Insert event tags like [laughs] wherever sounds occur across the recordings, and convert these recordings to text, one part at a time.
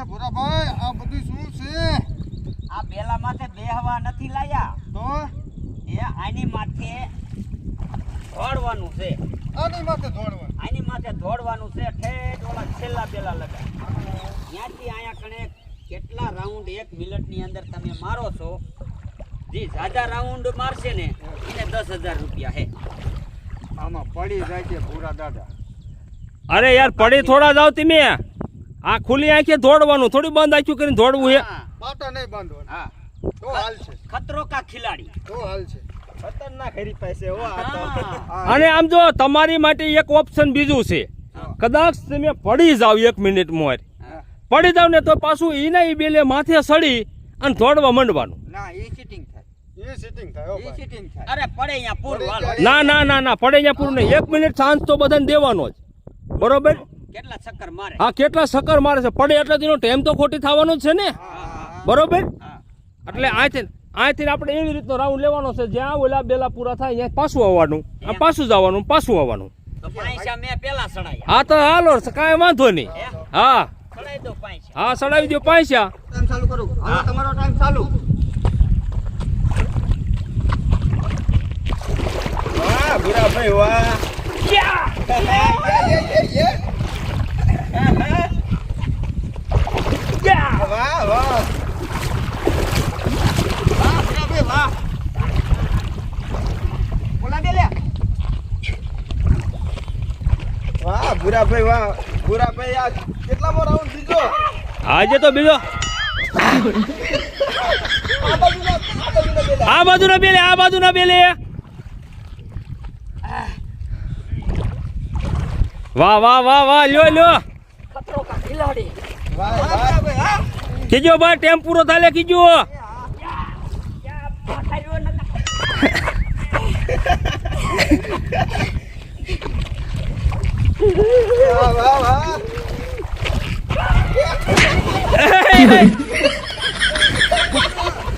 એ ભોરાભાઈ આ બધું શું છે? આ બેલા માથે બેહવા નથી લાયા. તો? એ આની માથે દોડવાનું છે. આની માથે દોડવા આની માથે દોડવાનું છે. ઠેઠ ઓલા છેલ્લા બેલા લગા ત્યાંથી અહીંયા કણે કેટલા રાઉન્ડ એક મિનિટની અંદર તમે મારો છો? જે ઝાઝા રાઉન્ડ મારશે ને એને દસ હજાર રૂપિયા હે. આમાં પડી જાય છે ભૂરા દાદા. અરે યાર પડી થોડા જાવ તમે આ ખુલ્લી આંખે દોડવાનું થોડી બંધ આંખ્યું કરીને દોડવું હે. હા, પાટા નહીં બાંધવાના. હા. તો હાલ છે. ખતરો કા ખિલાડી? તો હાલ છે. ખતરનાક હરી પાસે હો હા. અને આમ જો તમારી માટે એક ઓપ્શન બીજું છે. કદાચ તમે પડી જાવ એક મિનિટ હા. પડી જાવ ને તો પાછું ઈને ઈ બેલે માથે સડી અને દોડવા માંડવાનું. ના એ ચીટિંગ થાય. એ સિટિંગ થાય હો એ ભાઈ. થાય. અરે પડે અહીંયા પૂરું પડે ના ના ના ના પડે અહીંયા પૂરું નહીં. એક મિનિટ શાંત તો બધાને દેવાનો જ. બરોબર? કેટલા ચક્કર મારે? હા કેટલા ચક્કર મારે છે? પડે એટલે તેનો ટાઈમ તો ખોટી થવાનો જ છે ને. બરોબર? એટલે આથી આથી આપણે એવી રીતનો રાઉન્ડ લેવાનો છે જ્યાં ઓલા બેલા પૂરા થાય ત્યાં પાછું આવવાનું આ પાછું જવાનું પાછું આવવાનું. તો પાંચા મેં પેલા સડાયા. હા તો હાલો કાંઈ વાંધો નહીં. હા? સડાઈ દો પાંચા હા સડાવી દો પાંચા ટાઈમ ચાલુ કરું. હાલો તમારો ટાઈમ ચાલુ. વાહ ભાઈ વાહ. વાહ [laughs] વાહ વાહ ભૂરાભાઈ વાહ બોલા દે લે વાહ ભૂરાભાઈ વાહ. ભૂરાભાઈ આ કેટલામો રાઉન્ડ બીજો આજે તો બીજો. આ બાજુ ના બેલે. આ બાજુ ના બેલે. વાહ વાહ વાહ વાહ લ્યો લ્યો. ખતરો કા ખિલાડી વાહ વાહ કીજો ભાઈ ટેમ પૂરો થાય કીજો. [laughs]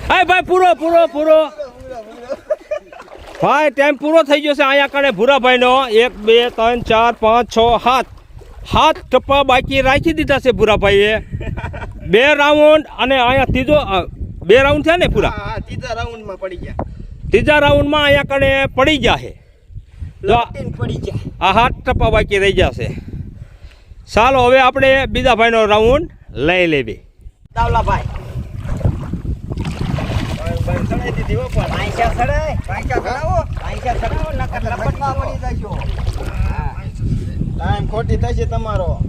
હાય ભાઈ પૂરો પૂરો પૂરો. ભાઈ ટાઈમ પૂરો થઈ ગયો છે અહીંયા કણે ભૂરાભાઈનો એક બે ત્રણ ચાર પાંચ છ સાત. સાત ટપ્પા બાકી રાખી દીધા છે ભૂરાભાઈએ બે રાઉન્ડ અને અહીંયા ત્રીજો બે રાઉન્ડ થયા ને પૂરા ત્રીજા રાઉન્ડમાં પડી ગયા. ત્રીજા રાઉન્ડમાં અહીંયા કણે પડી ગયા છે. આ- પડી જાય આ હાથ ટપ્પા બાકી રહી જશે. ચાલો હવે આપણે બીજા ભાઈનો રાઉન્ડ લઈ લેવી. દાવલા ભાઈ ભાઈ ચડાઈ દીધી પણ પાંચા સડાય. પાંચા ચડાવો પાંચા સડાવો નકર લપટમાં પડી ટાઈમ ખોટી થશે તમારો.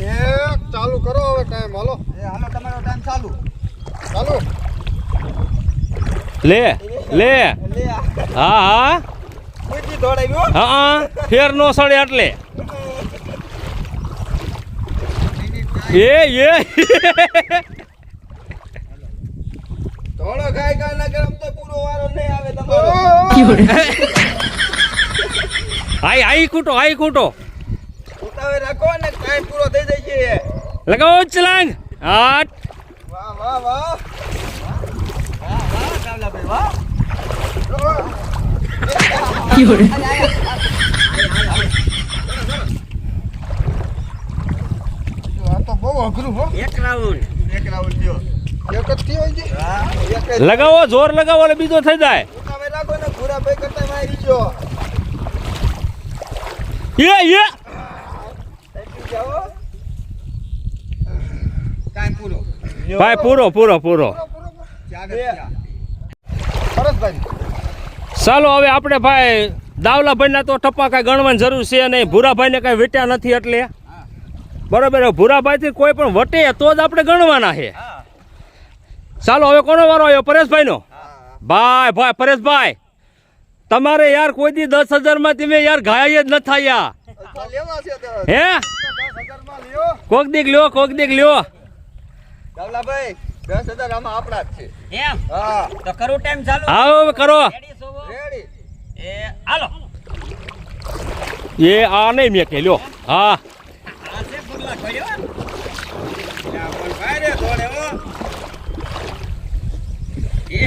એક ચાલુ કરો હવે ટાઈમ હાલો. એ હાલો તમારો ટાઈમ ચાલુ. ચાલુ લે લે. લે હા હા. હા. હા ફેર નો સડે એટલે એ એ. થોડો ગાય કા ના કરમ તો પૂરો વારો નહીં આવે તમારો. આઈ આઈ કૂટો આઈ કૂટો. ઉતાવે રાખો ને કાઈ પૂરો થઈ જશે લગાવો ચલાંગ આઠ વાહ વાહ વાહ. વાહ વાહ કાવલાભાઈ વાહ. લગાવો જોર લગાવો એટલે બીજો થઈ જાય. રાખો ને ભાઈ પૂરો ભાઈ પૂરો. પૂરો પૂરો પરસભાઈ ચાલો, હવે આપણે ભાઈ, દાવલાભાઈના તો ટપ્પા કાંઈ ગણવાની જરૂર છે નહીં. ભૂરાભાઈને કાંઈ વેટ્યા નથી એટલે. બરાબર ભૂરાભાઈથી કોઈ પણ વટે તો જ આપણે ગણવાના છે. ચાલો, હવે કોનો વારો આવ્યો? પરેશભાઈનો? ભાઈ ભાઈ, પરેશભાઈ, તમારે યાર કોઈ દી દસ હજારમાં તમે યાર ઘાય જ ન થયા હે? કોક દીક લ્યો, કોક દીક લ્યો. દાવલાભાઈ, દસ હજાર આપણા જ છે. એમ? હા. તો કરું ટાઈમ ચાલુ? આવો કરો. રેડી છો રેડી એ હાલો. એ આ નહીં મેં કે લ્યો. હા. આ છે પગલા ખોલ્યો યા પણ ભાઈ રે દોડે હો એ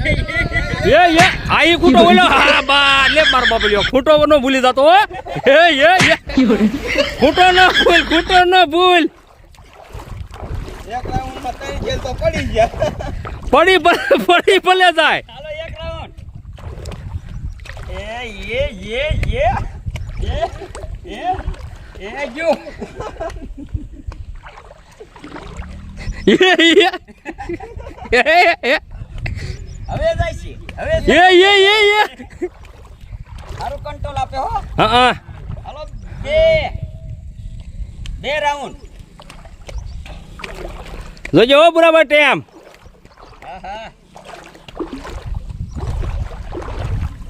એ આઈ ખૂટો બોલો હા બા લે માર બાપ લ્યો. ખૂટો નો ભૂલી જતો હો. એ એ એ. ન ભૂલ ખૂટો ન ભૂલ. પડી પડી ભલે જાય હવે જાય છે હવે એ કંટ્રોલ આપે હો હા હાલો બે બે રાઉન્ડ જોજો હો બરાબર ટેમ.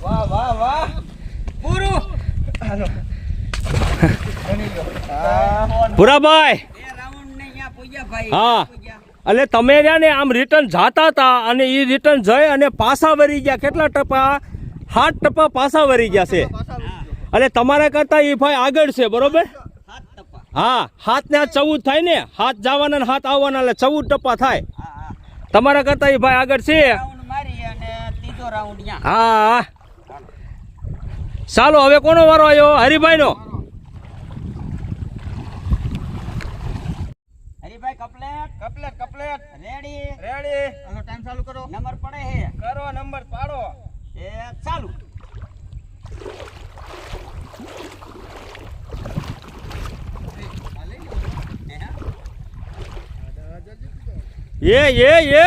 વાહ વાહ વાહ. પૂરું. ભૂરાભાઈ. ભાઈ. હા. એટલે તમે રહ્યા ને આમ રિટર્ન જાતા હતા અને એ રિટર્ન જઈ અને પાછા વરી ગયા. કેટલા ટપા? સાત ટપા પાછા વરી ગયા છે. એટલે તમારા કરતા એ ભાઈ આગળ છે બરોબર? હા હાથ ને હાથ ચૌદ થાય ને હાથ જવાના ને હાથ આવવાના એટલે ચૌદ ટપ્પા થાય. હા હા તમારા કરતા એ ભાઈ આગળ છે. રાઉન્ડ મારી અને ત્રીજો રાઉન્ડ ત્યાં હા. હા ચાલો હવે કોનો વારો આવ્યો? હરિભાઈ નો Haribhai couplet couplet couplet. Ready ready time ચાલુ કરો. નંબર પડે હે. કરો નંબર પાડો. એ ચાલુ. એ એ એ.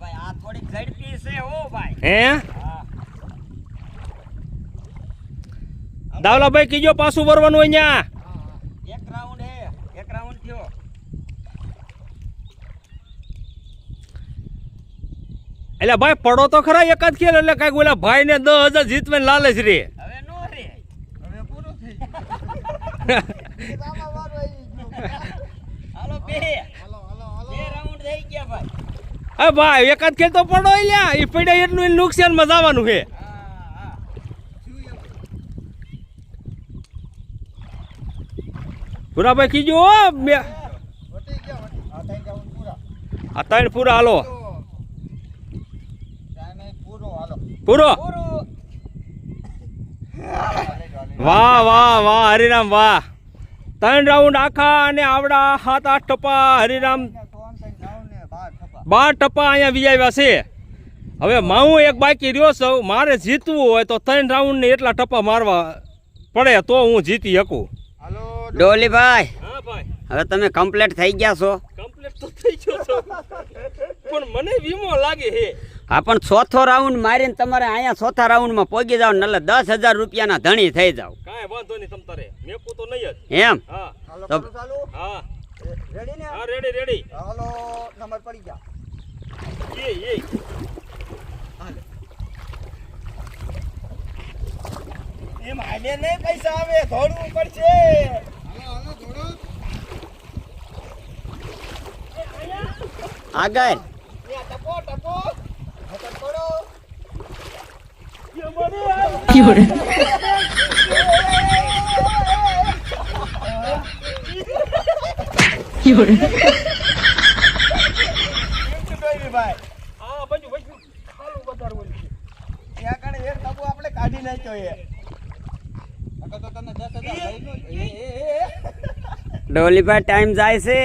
ભાઈ આ થોડીક ઝડપી છે ભાઈ. હે? દાવલાભાઈ કીજો પાછું ભરવાનું અહીંયા એક રાઉન્ડ હે. એક રાઉન્ડ થયો. એટલે ભાઈ પડો તો ખરા એક જ ખેલ એટલે કાંઈક ઓલા ભાઈ ને દસ હજાર જીતવે લાલચ રે. હવે નો રે. હવે પૂરું થઈ [laughs] [laughs] હાલો બે હાલો હાલો હાલો બે રાઉન્ડ થઈ ગયા ભાઈ અરે ભાઈ, એકાદ ખેતો પડો લ્યા. એ પડ્યા એટલું નુકસાન નુકસાનમાં જવાનું છે. ભૂરાભાઈ કીજો બે. આ ત્રણ પૂરા, હાલો. પૂરો. વાહ વાહ વાહ, હરિરામ, વાહ. ત્રણ રાઉન્ડ આખા અને આવડા સાત, આઠ ટપા, હરિરામ. બાર ટપા અહીંયા વિજાવ્યા છે હવે માઉ એક બાકી રહ્યો છું મારે જીતવું હોય તો ત્રણ રાઉન્ડ ને એટલા ટપા મારવા પડે તો હું જીતી શકું. ડોલી ડોલીભાઈ હા ભાઈ. હવે તમે કમ્પ્લીટ થઈ ગયા છો. કમ્પ્લીટ તો થઈ ગયો છો. પણ મને વીમો લાગે હે હા પણ ચોથો રાઉન્ડ મારીને તમારે અહીંયા ચોથા રાઉન્ડમાં પોગી જાવ ને એટલે દસ હજાર રૂપિયાના ધણી થઈ જાવ કાંઈ વાંધો નહીં તમતારે મેકું તો નહીં જ. એમ? હા. હાલો તો- કરો ચાલુ. હા. રેડી ને? હા રેડી રેડી હાલો નંબર પડી ગયા. Ei, ei. Olha. એ માને ને પૈસા આવે થોડું ઉપર છે આગળ ટપો ટપો. પડો. You're ડોલી પર ટાઈમ જાય છે.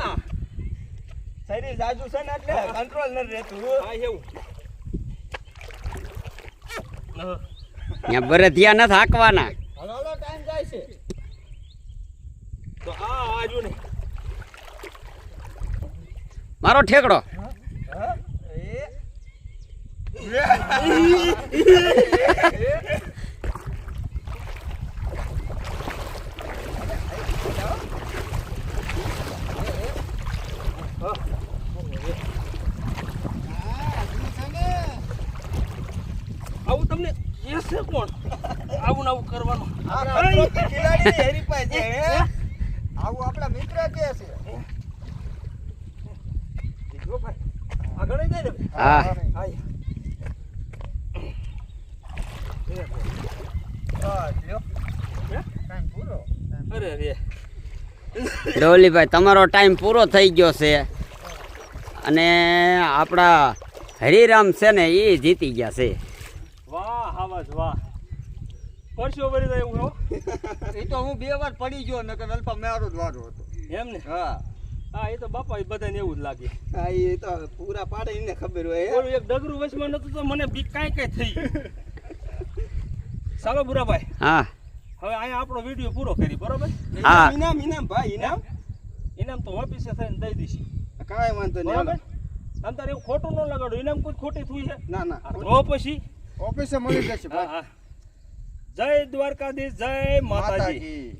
ના શરીર છે ને એટલે કંટ્રોલ નથી રહેતું. હા એવું અહીંયા નથી હાંકવાના. ટાઈમ જાય છે. તો આ ને. મારો ઠેકડો હા? એ. આવું તમને એ છે કોણ આવું ને આવું કરવાનું આ ખરો તો ખિલાડીની હેરીફાઈ છે હે? આવું આપણા મિત્ર કે છે જો ભાઈ આગળ ય જાય ને હા. ડોલીભાઈ તમારો ટાઈમ પૂરો થઈ ગયો છે. અને આપણા હરિરામ છે ને એ જીતી ગયા છે. વાહ જ વાહ. પરસ્યો ભરી જાય એવું એ તો હું બે વાર પડી ગયો નકર અલ્પા મારો જ વારો હતો. એમ ને? હા. હા એ તો બાપા એ બધાને એવું જ લાગે. હા એ તો પૂરા પાડે એને ખબર હોય ઓલું એક ડગરું વચમાં નતું તો મને બી કાંઈ કાંઈ થઈ ચાલો બુરાભાઈ હા. હવે અહીંયા આપણો વીડિયો પૂરો કરી બરોબર? હા. ઇનામ ઇનામ ભાઈ ઇનામ. ઇનામ તો ઓફિસે થઈને દઈ દઈશી. કાંઈ વાંધો નહીં બરાબર? અંતર એવું ખોટું ન લગાડો ઇનામ કોઈ ખોટી થયું છે? ના ના. તો પછી? ઓફિસે મળી જશે ભાઈ. જય દ્વારકાધીશ જય માતાજી.